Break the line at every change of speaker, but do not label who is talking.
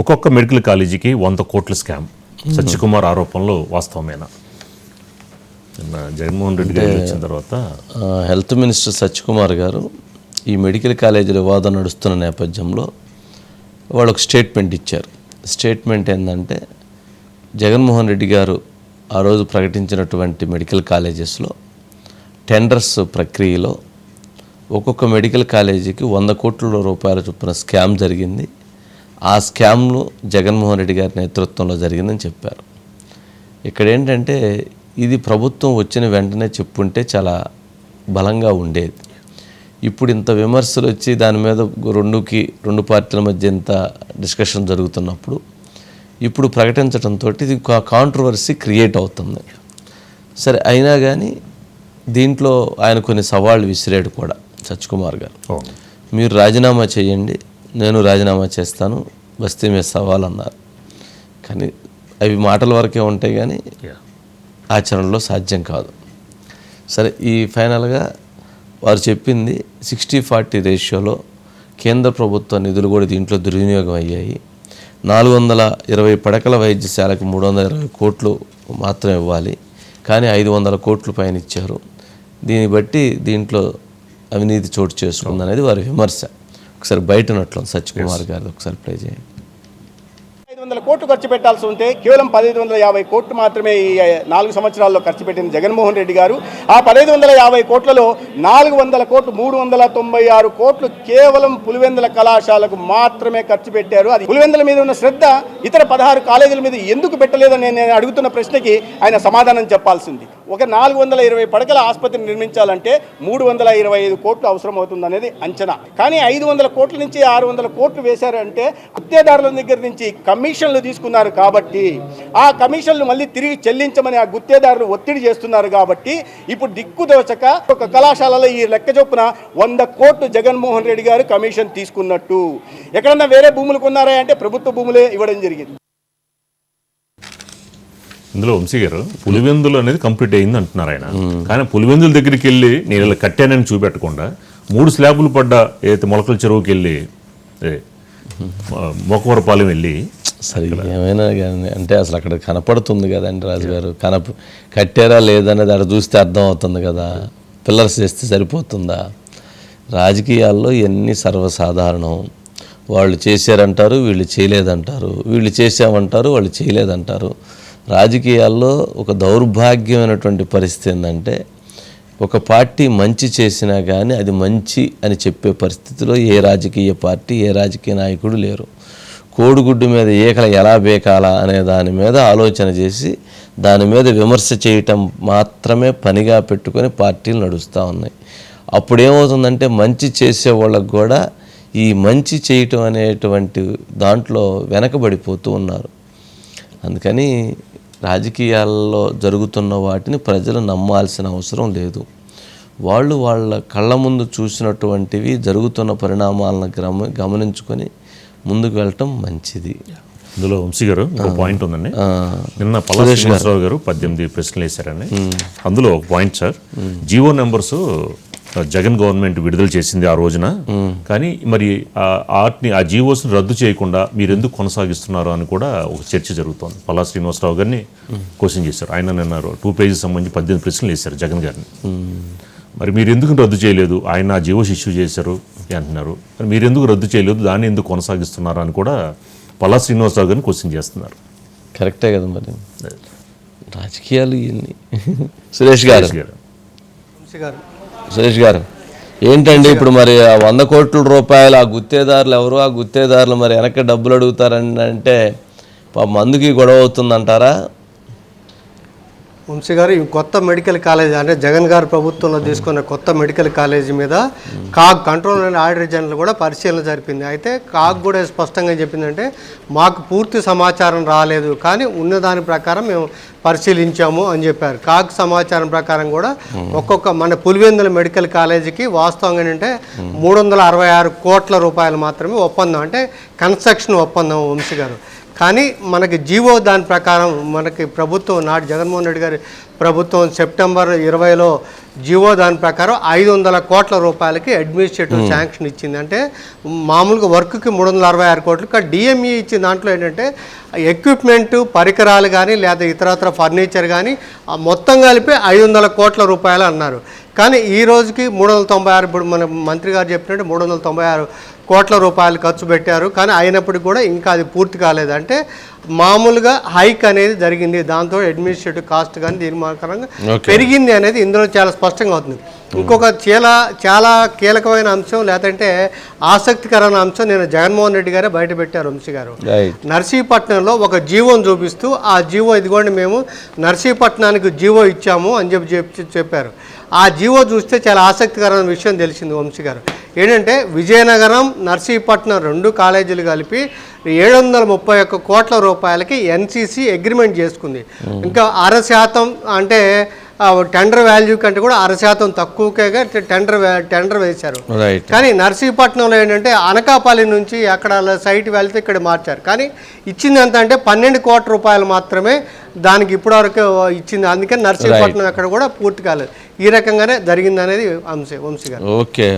ఒక్కొక్క మెడికల్ కాలేజీకి వంద కోట్ల స్కామ్. సత్యకుమార్ ఆరోపణలు వాస్తవమేనా? నిన్న జగన్మోహన్ రెడ్డి గారు వచ్చిన తర్వాత
హెల్త్ మినిస్టర్ సత్యకుమార్ గారు ఈ మెడికల్ కాలేజీల వివాదం నడుస్తున్న నేపథ్యంలో వాళ్ళు ఒక స్టేట్మెంట్ ఇచ్చారు. స్టేట్మెంట్ ఏంటంటే జగన్మోహన్ రెడ్డి గారు ఆ రోజు ప్రకటించినటువంటి మెడికల్ కాలేజెస్లో టెండర్స్ ప్రక్రియలో ఒక్కొక్క మెడికల్ కాలేజీకి వంద కోట్ల రూపాయల చొప్పున స్కామ్ జరిగింది. ఆ స్కామ్ను జగన్మోహన్ రెడ్డి గారి నేతృత్వంలో జరిగిందని చెప్పారు. ఇక్కడ ఏంటంటే ఇది ప్రభుత్వం వచ్చిన వెంటనే చెప్పుంటే చాలా బలంగా ఉండేది. ఇప్పుడు ఇంత విమర్శలు వచ్చి దాని మీద రెండుకి రెండు పార్టీల మధ్య ఇంత డిస్కషన్ జరుగుతున్నప్పుడు ఇప్పుడు ప్రకటించడంతో ఇది కాంట్రవర్సీ క్రియేట్ అవుతుంది. సరే అయినా కానీ దీంట్లో ఆయన కొన్ని సవాళ్ళు విసిరాడు కూడా సత్యకుమార్ గారు. మీరు రాజీనామా చేయండి నేను రాజీనామా చేస్తాను బస్తీ మీద సవాల్ అన్నారు కానీ అవి మాటల వరకే ఉంటాయి కానీ. ఆచరణలో సాధ్యం కాదు. సరే ఈ ఫైనల్గా వారు చెప్పింది సిక్స్టీ ఫార్టీ రేషియోలో కేంద్ర ప్రభుత్వ నిధులు కూడా దీంట్లో దుర్వినియోగం అయ్యాయి. నాలుగు వందల ఇరవై పడకల వైద్యశాలకు మూడు వందల ఇరవై కోట్లు మాత్రం ఇవ్వాలి. కానీ ఐదు వందల కోట్లు పైన ఇచ్చారు. దీన్ని బట్టి దీంట్లో అవినీతి చోటు చేసుకుంది అనేది వారి విమర్శ. ఒకసారి బయటనట్లు సత్యకుమార్ గారు ఒకసారి ప్లే చేయండి.
ఐదు వందల కోట్లు ఖర్చు పెట్టాల్సి ఉంటే కేవలం పదహైదు వందల యాభై కోట్లు మాత్రమే ఈ నాలుగు సంవత్సరాల్లో ఖర్చు పెట్టింది జగన్మోహన్ రెడ్డి గారు. ఆ పదహైదు వందల యాభై కోట్లలో నాలుగు వందల కోట్లు మూడు వందల తొంభై ఆరు కోట్లు కేవలం పులివెందుల కళాశాలకు మాత్రమే ఖర్చు పెట్టారు. అది పులివెందుల మీద ఉన్న శ్రద్ధ ఇతర పదహారు కాలేజీల మీద ఎందుకు పెట్టలేదని నేను అడుగుతున్న ప్రశ్నకి ఆయన సమాధానం చెప్పాల్సింది. ఒక నాలుగు వందల ఇరవై పడకల ఆసుపత్రిని నిర్మించాలంటే మూడు వందల ఇరవై ఐదు కోట్లు అవసరం అవుతుంది అనేది అంచనా. కానీ ఐదు వందల కోట్ల నుంచి ఆరు వందల కోట్లు వేశారంటే గుత్తేదారుల దగ్గర నుంచి కమిషన్లు తీసుకున్నారు కాబట్టి ఆ కమిషన్లు మళ్ళీ తిరిగి చెల్లించమని ఆ గుత్తేదారులు ఒత్తిడి చేస్తున్నారు కాబట్టి ఇప్పుడు దిక్కుదోచక ఒక కళాశాలలో ఈ లెక్క చొప్పున వంద కోట్లు జగన్మోహన్ రెడ్డి గారు కమిషన్ తీసుకున్నట్టు. ఎక్కడన్నా వేరే భూములు కొన్నారా అంటే ప్రభుత్వ భూములే ఇవ్వడం జరిగింది.
ఇందులో వంశీ గారు పులివెందులు అనేది కంప్లీట్ అయింది అంటున్నారు ఆయన. కానీ పులివెందుల దగ్గరికి వెళ్ళి నేను ఇలా కట్టానని చూపెట్టకుండా మూడు స్లాబులు పడ్డ ఏదైతే మొలకల చెరువుకి వెళ్ళి ఏ, మొక్కవరపాలెం వెళ్ళి
సరే ఏమైనా కానీ అంటే అసలు అక్కడ కనపడుతుంది కదండి రాజుగారు. కనప కట్టారా లేదనేది అక్కడ చూస్తే అర్థం అవుతుంది కదా. పిల్లర్స్ చేస్తే సరిపోతుందా? రాజకీయాల్లో ఇవన్నీ సర్వసాధారణం. వాళ్ళు చేశారంటారు వీళ్ళు చేయలేదంటారు. వీళ్ళు చేసామంటారు వాళ్ళు చేయలేదంటారు. రాజకీయాల్లో ఒక దౌర్భాగ్యమైనటువంటి పరిస్థితి ఏంటంటే ఒక పార్టీ మంచి చేసినా కానీ అది మంచి అని చెప్పే పరిస్థితిలో ఏ రాజకీయ పార్టీ ఏ రాజకీయ నాయకుడు లేరు. కోడిగుడ్డు మీద ఏకల ఎలా బేకాలా అనే దాని మీద ఆలోచన చేసి దాని మీద విమర్శ చేయటం మాత్రమే పనిగా పెట్టుకొని పార్టీలు నడుస్తూ ఉన్నాయి. అప్పుడు ఏమవుతుందంటే మంచి చేసే వాళ్ళకు కూడా ఈ మంచి చేయటం అనేటువంటి దాంట్లో వెనకబడిపోతూ ఉన్నారు. అందుకని రాజకీయాల్లో జరుగుతున్న వాటిని ప్రజలు నమ్మాల్సిన అవసరం లేదు. వాళ్ళు వాళ్ళ కళ్ళ ముందు చూసినటువంటివి జరుగుతున్న పరిణామాలను గమ గమనించుకొని ముందుకు వెళ్ళటం మంచిది.
ఇందులో వంశీ గారు ఒక పాయింట్ ఉందండి. నిన్న పల్లా శ్రీనివాసరావు గారు పద్దెనిమిది ప్రశ్నలు వేశారండి. అందులో ఒక point sir Jio numbers Jagan government విడుదల చేసింది ఆ రోజున. కానీ మరి ఆ ఆర్ట్ని ఆ జియోస్ని రద్దు చేయకుండా మీరు ఎందుకు కొనసాగిస్తున్నారు అని కూడా ఒక చర్చ జరుగుతోంది. పల్లా శ్రీనివాసరావు గారిని క్వశ్చన్ చేశారు. ఆయన నిన్న టూ పేజెస్ సంబంధించి పద్దెనిమిది ప్రశ్నలు వేశారు జగన్ గారిని. మరి మీరు ఎందుకు రద్దు చేయలేదు? ఆయన ఆ జియోస్ ఇష్యూ చేశారు అంటున్నారు. మరి మీరు ఎందుకు రద్దు చేయలేదు? దాన్ని ఎందుకు కొనసాగిస్తున్నారు అని కూడా పల్లా శ్రీనివాసరావు గారిని క్వశ్చన్ చేస్తున్నారు.
కరెక్టే కదా మరి. రాజకీయాలు ఇవన్నీ సురేష్ గారు.
సురేష్ గారు.
గారు.
సురేష్ గారు ఏంటండి ఇప్పుడు మరి ఆ వంద కోట్ల రూపాయలు ఆ గుత్తేదారులు ఎవరు? ఆ గుత్తేదారులు మరి వెనక్కి డబ్బులు అడుగుతారని అంటే మందుకి గొడవ అవుతుందంటారా?
వంశీ గారు ఈ కొత్త మెడికల్ కాలేజ్ అంటే జగన్ గారు ప్రభుత్వంలో తీసుకున్న కొత్త మెడికల్ కాలేజీ మీద CAG control and auditor general కూడా పరిశీలన జరిపింది. అయితే కాగ్ కూడా స్పష్టంగా చెప్పిందంటే మాకు పూర్తి సమాచారం రాలేదు కానీ ఉన్న దాని ప్రకారం మేము పరిశీలించాము అని చెప్పారు. కాగ్ సమాచారం ప్రకారం కూడా ఒక్కొక్క మన పులివెందుల మెడికల్ కాలేజీకి వాస్తవంగా ఏంటంటే మూడు వందల అరవై ఆరు కోట్ల రూపాయలు మాత్రమే ఒప్పందం అంటే కన్స్ట్రక్షన్ ఒప్పందం వంశీ గారు. కానీ మనకి జీవో దాని ప్రకారం మనకి ప్రభుత్వం నాటి జగన్మోహన్ రెడ్డి గారి ప్రభుత్వం సెప్టెంబర్ ఇరవైలో జీవో దాని ప్రకారం ఐదు వందల కోట్ల రూపాయలకి అడ్మినిస్ట్రేటివ్ శాంక్షన్ ఇచ్చింది. అంటే మామూలుగా వర్క్కి మూడు వందల అరవై ఆరు కోట్లు కానీ డిఎంఈ ఇచ్చిన దాంట్లో ఏంటంటే ఎక్విప్మెంట్ పరికరాలు కానీ లేదా ఇతరత్ర ఫర్నిచర్ కానీ మొత్తం కలిపి ఐదు వందల కోట్ల రూపాయలు అన్నారు. కానీ ఈ రోజుకి మూడు వందల తొంభై ఆరు ఇప్పుడు మన మంత్రి గారు చెప్పినట్టు మూడు వందల తొంభై ఆరు కోట్ల రూపాయలు ఖర్చు పెట్టారు. కానీ అయినప్పటికీ కూడా ఇంకా అది పూర్తి కాలేదు. అంటే మామూలుగా హైక్ అనేది జరిగింది. దాంతో అడ్మినిస్ట్రేటివ్ కాస్ట్ కానీ దీని. పెరిగింది అనేది ఇందులో చాలా స్పష్టంగా అవుతుంది. ఇంకొక చాలా చాలా కీలకమైన అంశం లేదంటే ఆసక్తికరమైన అంశం నేను జగన్మోహన్ రెడ్డి గారే బయట పెట్టారు వంశీ గారు. నర్సీపట్నంలో ఒక జీవోని చూపిస్తూ ఆ జీవో ఇదిగోండి మేము నర్సీపట్నానికి జీవో ఇచ్చాము అని చెప్పి చెప్పి చెప్పారు. ఆ జీవో చూస్తే చాలా ఆసక్తికరమైన విషయం తెలిసింది వంశీ గారు. ఏంటంటే విజయనగరం నర్సీపట్నం రెండు కాలేజీలు కలిపి ఏడు వందల ముప్పై ఒక్క కోట్ల రూపాయలకి ఎన్సీసీ అగ్రిమెంట్ చేసుకుంది. ఇంకా అర శాతం అంటే టెండర్ వాల్యూ కంటే కూడా అర శాతం తక్కువగా టెండర్ టెండర్ వేశారు. కానీ నర్సీపట్నంలో ఏంటంటే అనకాపల్లి నుంచి అక్కడ సైట్ వెళ్తే ఇక్కడ మార్చారు. కానీ ఇచ్చింది ఎంత అంటే పన్నెండు కోట్ల రూపాయలు మాత్రమే దానికి ఇప్పటివరకు ఇచ్చింది. అందుకని నర్సీపట్నం అక్కడ కూడా పూర్తి కాలేదు. ఈ రకంగానే జరిగింది అనేది అంశం వంశీ గారు.
ఓకే.